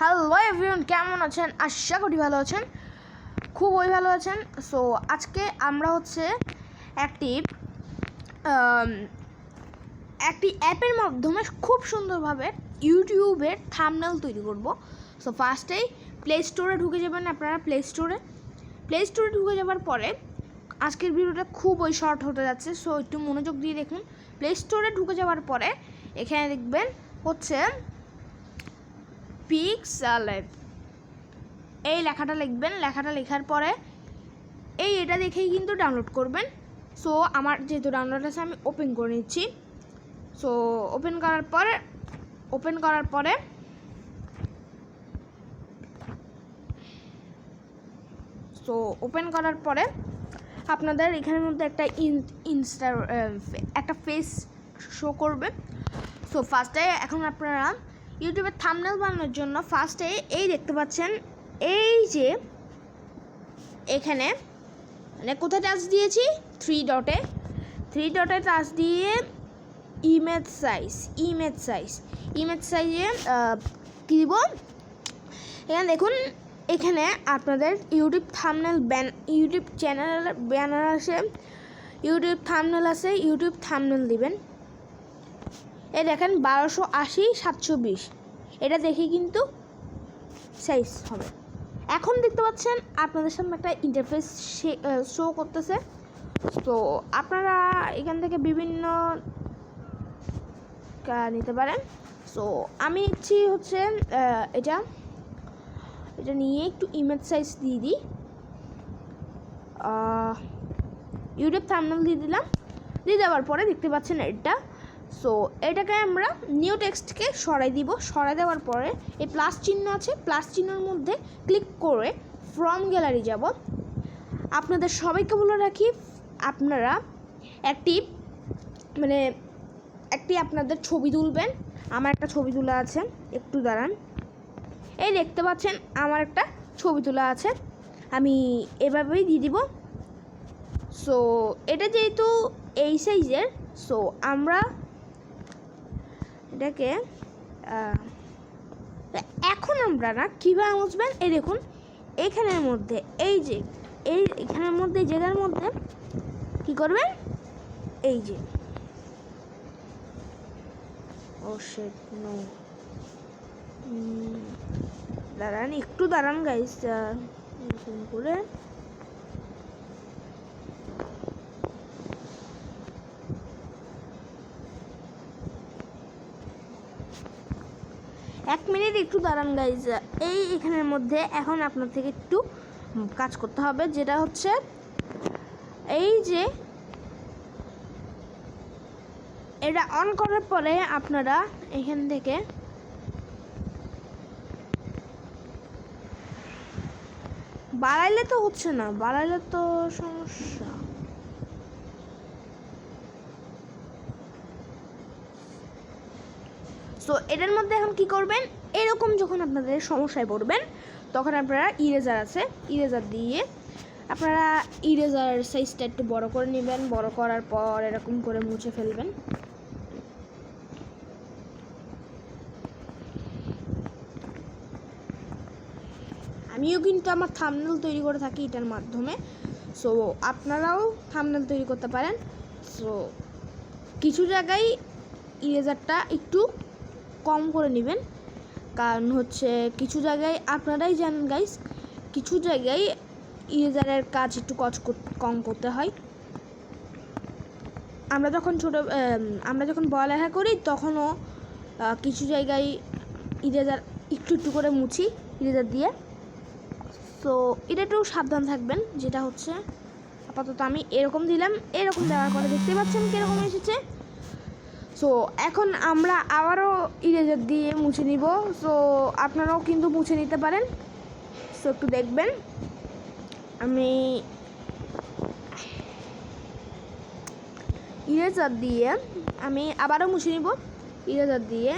Hello everyone কেমন আছেন? আশা করি ভালো আছেন। খুবই ভালো আছেন। সো আজকে আমরা হচ্ছে একটি একটি অ্যাপের মাধ্যমে খুব সুন্দরভাবে ইউটিউবের থামনেল তৈরি করব। সো ফার্স্টেই প্লে স্টোরে ঢুকে যাবেন আপনারা প্লে স্টোরে প্লে স্টোরে ঢুকে যাওয়ার পরে আজকের ভিডিওটা খুবই শর্ট হতে যাচ্ছে। সো একটু মনোযোগ দিয়ে দেখুন। প্লে স্টোরে ঢুকে যাওয়ার পরে এখানে দেখবেন হচ্ছে পিক্সেলেট এই লেখাটা লিখবেন, লেখাটা লেখার পরে এই এটা দেখেই কিন্তু ডাউনলোড করবেন। সো আমার যেহেতু ডাউনলোড আছে, আমি ওপেন করে নিচ্ছি। সো ওপেন করার পরে ওপেন করার পরে সো ওপেন করার পরে আপনাদের এখানের মধ্যে একটা ইনস্টা একটা ফেস শো করবে। সো ফার্স্টে এখন আপনারা ইউটিউবে থামনেল বানানোর জন্য ফার্স্টে এই দেখতে পাচ্ছেন, এই যে এখানে মানে কোথায় টাচ দিয়েছি? থ্রি ডটে থ্রি ডটে টাচ দিয়ে image size image size image সাইজে কী দিব? এখানে দেখুন, এখানে আপনাদের YouTube thumbnail ban YouTube channel banner আছে ইউটিউব থামনেল আছে, ইউটিউব থামনেল দিবেন। এ দেখেন বারোশো আশি, সাতশো বিশ। এটা দেখে কিন্তু সাইজ হবে। এখন দেখতে পাচ্ছেন আপনাদের সামনে একটা ইন্টারফেস শো করতেছে। তো আপনারা এখান থেকে বিভিন্ন নিতে পারেন। সো আমি ইচ্ছি হচ্ছে এটা। এটা নিয়ে একটু ইমেজ সাইজ দিয়ে দিই। ইউটিউব থামনেল দিয়ে দিলাম। দিয়ে দেওয়ার পরে দেখতে পাচ্ছেন এটা। সো এটাকে আমরা নিউ টেক্সটকে সরাই দিব। সরাই দেওয়ার পরে এই প্লাস চিহ্ন আছে প্লাস চিহ্নের মধ্যে ক্লিক করে ফ্রম গ্যালারি যাব। আপনাদের সবাইকে বলে রাখি, আপনারা একটি মানে একটি আপনাদের ছবি তুলবেন। আমার একটা ছবি তোলা আছে, একটু দাঁড়ান। এই দেখতে পাচ্ছেন, আমার একটা ছবি তোলা আছে। আমি এভাবেই দিয়ে দিব। সো এটা যেহেতু এই সাইজের সো আমরা এটাকে এখন আমরা না কীভাবে মুছবেন? এই দেখুন, এখানের মধ্যে, এই যে, এই এখানের মধ্যে জেলার মধ্যে কি করবেন? এই যে, ও দাঁড়ান, একটু দাঁড়ান গাইস করে। এক মিনিট একটু দাঁড়ান গাইজ এই এখানের মধ্যে এখন আপনার থেকে একটু কাজ করতে হবে, যেটা হচ্ছে এই যে এটা অন করার পরে আপনারা এখান থেকে বাড়াইলে তো হচ্ছে না, বাড়াইলে তো সমস্যা। সো এটার মধ্যে এখন কি করবেন? এরকম যখন আপনাদের সমস্যায় পড়বেন, তখন আপনারা ইরেজার আছে। ইরেজার দিয়ে আপনারা ইরেজার সাইজটা একটু বড় করে নেবেন। বড় করার পর এরকম করে মুছে ফেলবেন। আমিও কিন্তু আমার থামনেল তৈরি করে থাকি এটার মাধ্যমে। সো আপনারাও থামনেল তৈরি করতে পারেন। সো কিছু জায়গায় ইরেজারটা একটু কম করে নেবেন। কারণ হচ্ছে কিছু জায়গায় আপনারাই জানেন গাইস কিছু জায়গায় ইরেজারের কাজ একটু কচ কম করতে হয়। আমরা যখন ছোটো আমরা যখন পড়ালেখা করি তখনও কিছু জায়গায় ইরেজার একটু একটু করে মুছি, ইরেজার দিয়ে। তো এটা একটু সাবধান থাকবেন, যেটা হচ্ছে আপাতত আমি এরকম দিলাম, এরকম দেওয়ার পরে দেখতে পাচ্ছেন কীরকম এসেছে। সো এখন আমরা আবারও ইরেজার দিয়ে মুছে নিব। সো আপনারাও কিন্তু মুছে নিতে পারেন। সো একটু দেখবেন। আমি ইরেজার দিয়ে আমি আবারও মুছে নিব। ইরেজার দিয়ে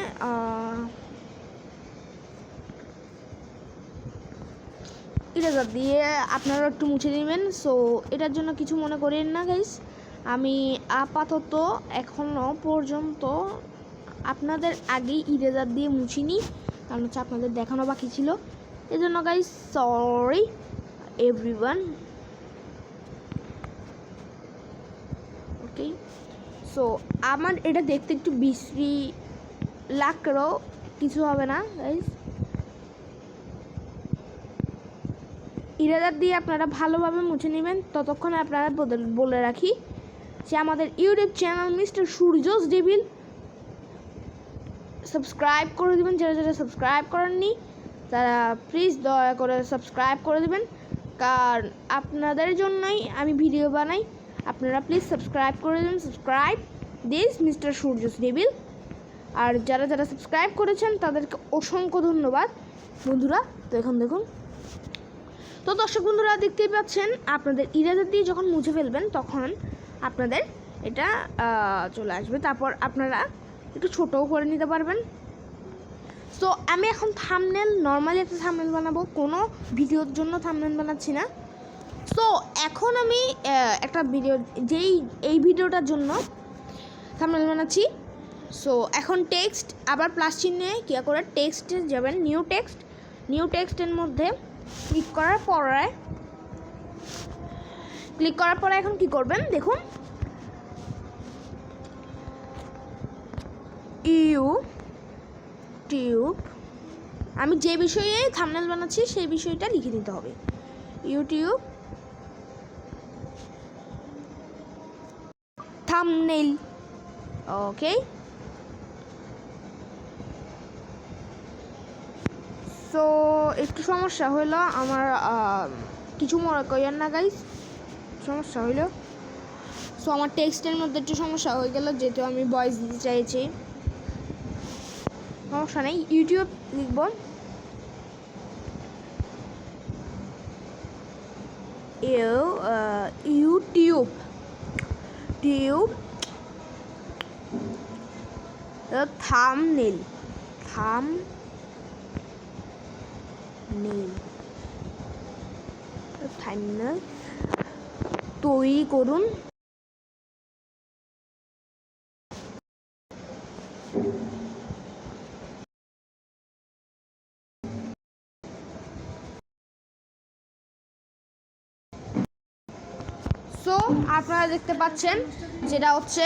ইরেজার দিয়ে আপনারা একটু মুছে নেবেন। সো এটার জন্য কিছু মনে করেন না গাইস আমি আপাতত এখনও পর্যন্ত আপনাদের আগেই ইরেজার দিয়ে মুছিনি, কারণ হচ্ছে আপনাদের দেখানো বাকি ছিল। এই জন্য guys sorry everyone okay so আমার এটা দেখতে একটু বিশ্রী লাগলেও কিছু হবে না গাইজ ইরেজার দিয়ে আপনারা ভালোভাবে মুছে নেবেন, ততক্ষণ আপনারা বলে রাখি। যে আমাদের YouTube channel mister Surya's devil. Subscribe করে দিবেন, যারা যারা সাবস্ক্রাইব করেননি, তারা প্লিজ দয়া করে সাবস্ক্রাইব করে দেবেন। কারণ আপনাদের জন্যই আমি ভিডিও বানাই। আপনারা প্লিজ সাবস্ক্রাইব করে দেবেন, subscribe this mister Surya's devil. আর যারা যারা সাবস্ক্রাইব করেছেন, তাদেরকে অসংখ্য ধন্যবাদ। বন্ধুরা তো এখন দেখুন। তো দর্শক বন্ধুরা, দেখতেই পাচ্ছেন, আপনাদের ইরেজার দিয়ে যখন মুছে ফেলবেন, তখন আপনাদের এটা চলে আসবে। তারপর আপনারা একটু ছোটও করে নিতে পারবেন। সো আমি এখন থামনেল নর্মালি একটা থামনেল বানাবো, কোনো ভিডিওর জন্য থামনেল বানাচ্ছি না। সো এখন আমি একটা ভিডিও যেই, এই ভিডিওটার জন্য থামনেল বানাচ্ছি। সো এখন টেক্সট আবার প্লাস চিহ্নে কী করে টেক্সটে যাবেন নিউ টেক্সট নিউ টেক্সটের মধ্যে ক্লিক করার পরে ক্লিক করার পরে এখন কি করবেন? দেখুন। ইউ টিউব আমি যে বিষয়ে থামনেল বানাচ্ছি, সেই বিষয়টা লিখে দিতে হবে। ইউটিউব। থামনেল ওকে। সো একটু সমস্যা হলো আমার কিছু মনে করিয়েন না গাইস সমস্যা হইল? সো আমার টেক্সটের মধ্যে একটু সমস্যা হয়ে গেল, যেহেতু আমি ভয়েস দিতে চাইছি। সমস্যা নেই ইউটিউব লিখব। ইউ ইউটিউব টিউব থামনেল থাম নেই থামনেল তৈরি করুন। সো আপনারা দেখতে পাচ্ছেন যেটা হচ্ছে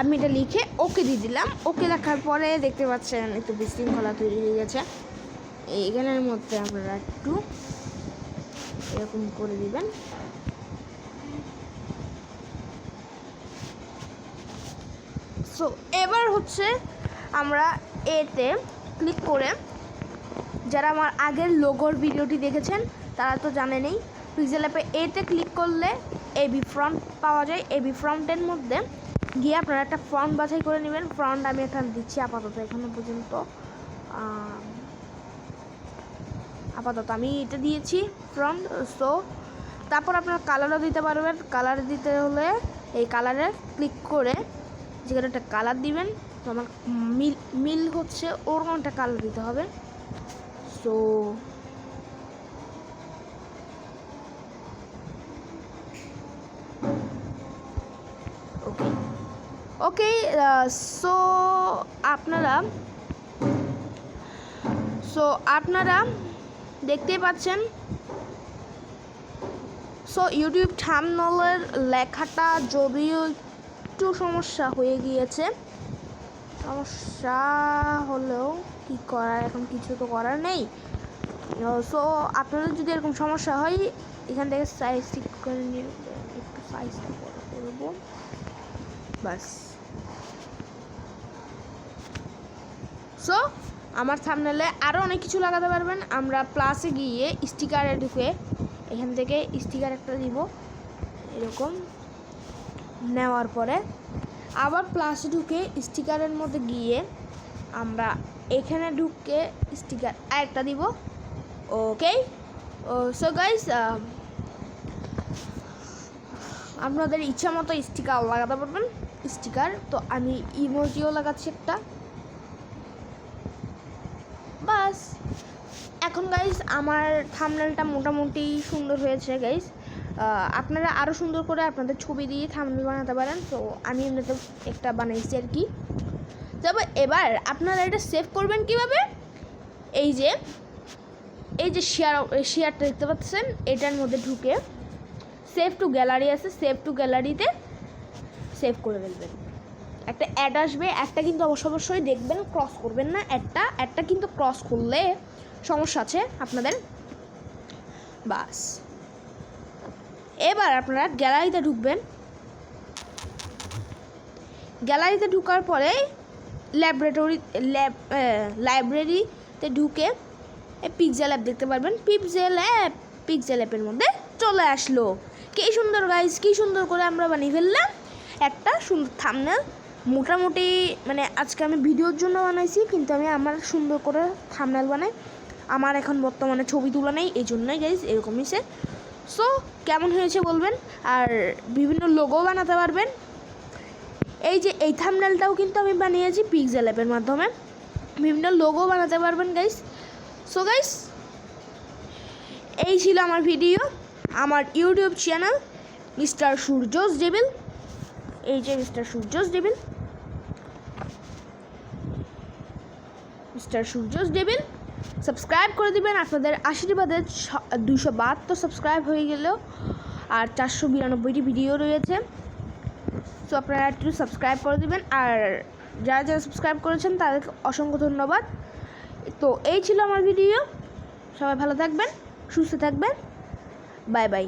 আমি এটা লিখে ওকে দিয়ে দিলাম। ওকে দেখার পরে দেখতে পাচ্ছেন একটু বিশৃঙ্খলা তৈরি হয়ে গেছে। এইখানের মধ্যে আপনারা একটু এরকম করে দিবেন। সো এবার হচ্ছে আমরা এতে ক্লিক করে যারা আমার আগের লোগোর ভিডিওটি দেখেছেন, তারা তো জানেনই পিক্সেল অ্যাপে এতে ক্লিক করলে এবি ফ্রন্ট পাওয়া যায়। এবি ফ্রন্টের মধ্যে গিয়ে আপনারা একটা ফ্রন্ট বাছাই করে নেবেন। ফ্রন্ট আমি এখানে দিচ্ছি আপাতত এখনও পর্যন্ত। আপাতত আমি এটা দিয়েছি ফ্রন্ট সো তারপর আপনারা কালারও দিতে পারবেন। কালার দিতে হলে এই কালারে ক্লিক করে যেখানে একটা কালার দিবেন, তো আমার মিল মিল হচ্ছে ওরকম একটা কালার দিতে হবে। সো ওকে ওকে সো আপনারা সো আপনারা দেখতেই পাচ্ছেন সো ইউটিউব থামনলের লেখাটা যদিও একটু সমস্যা হয়ে গিয়েছে। সমস্যা হলেও কি করার, এখন কিছু তো করার নেই। সো আপনাদের যদি এরকম সমস্যা হয়, এখান থেকে সাইজ ঠিক করে নিয়ে একটু সাইজটা বড় করব বাস সো আমার সামনেলে আরও অনেক কিছু লাগাতে পারবেন। আমরা প্লাসে গিয়ে স্টিকারে ঢুকে এখান থেকে স্টিকার একটা দিব। এরকম। নেওয়ার পরে আবার প্লাসে ঢুকে স্টিকারের মধ্যে গিয়ে আমরা এখানে ঢুকে স্টিকার আরেকটা দিব। ওকে সো গাইস আপনাদের ইচ্ছা মতো স্টিকার লাগাতে পারবেন। স্টিকার তো আমি ইমোজিও লাগাচ্ছি একটা। বাস। এখন গাইস আমার থামনেলটা মোটামুটি সুন্দর হয়েছে গাইস আপনারা আরও সুন্দর করে আপনাদের ছবি দিয়ে থামনেল বানাতে পারেন। তো আমি এমনিতে একটা বানাইছি আর কি। তবে এবার আপনারা এটা সেভ করবেন কীভাবে? এই যে এই যে শেয়ার শেয়ারটা দেখতে পাচ্ছেন, এটার মধ্যে ঢুকে সেভ টু গ্যালারি আছে সেভ টু গ্যালারিতে সেভ করে ফেলবেন। একটা অ্যাড আসবে একটা কিন্তু অবশ্য অবশ্যই দেখবেন ক্রস করবেন না একটা একটা কিন্তু ক্রস করলে সমস্যা আছে আপনাদের। বাস। এবার আপনারা গ্যালারিতে ঢুকবেন। গ্যালারিতে ঢুকার পরে ল্যাবরেটরি, ল্যাব লাইব্রেরিতে ঢুকে পিকজেল অ্যাপ দেখতে পারবেন। পিকজেল অ্যাপ পিকজেল অ্যাপের মধ্যে চলে আসলো। কি সুন্দর গাইজ কি সুন্দর করে আমরা বানিয়ে ফেললাম। একটা সুন্দর থামনেল মোটামুটি মানে আজকে আমি ভিডিওর জন্য বানাইছি, কিন্তু আমি আমার সুন্দর করে থামনেল বানাই। আমার এখন বর্তমানে ছবি তোলা নেই, এই জন্যই গাইজ এরকমই সে সো কেমন হয়েছে বলবেন? আর বিভিন্ন লোগো বানাতে পারবেন। এই যে এই থামনেলটাও কিন্তু আমি বানিয়েছি পিক্সেল অ্যাপের মাধ্যমে। বিভিন্ন লোগো বানাতে পারবেন গাইস সো গাইস এই ছিল আমার ভিডিও আমার YouTube channel mister Surya's devil এই যে mister Surya's devil mister Surya's devil subscribe করে দিবেন। আপনাদের আশীর্বাদে দুশো বাহাত্তর সাবস্ক্রাইব হয়ে গেল আর চারশো বিরানব্বইটি ভিডিও রয়েছে। সো আপনারা একটু সাবস্ক্রাইব করে দিবেন। আর যারা যারা সাবস্ক্রাইব করেছেন, তাদেরকে অসংখ্য ধন্যবাদ। তো এই ছিল আমার ভিডিও। সবাই ভালো থাকবেন, সুস্থ থাকবেন। Bye bye.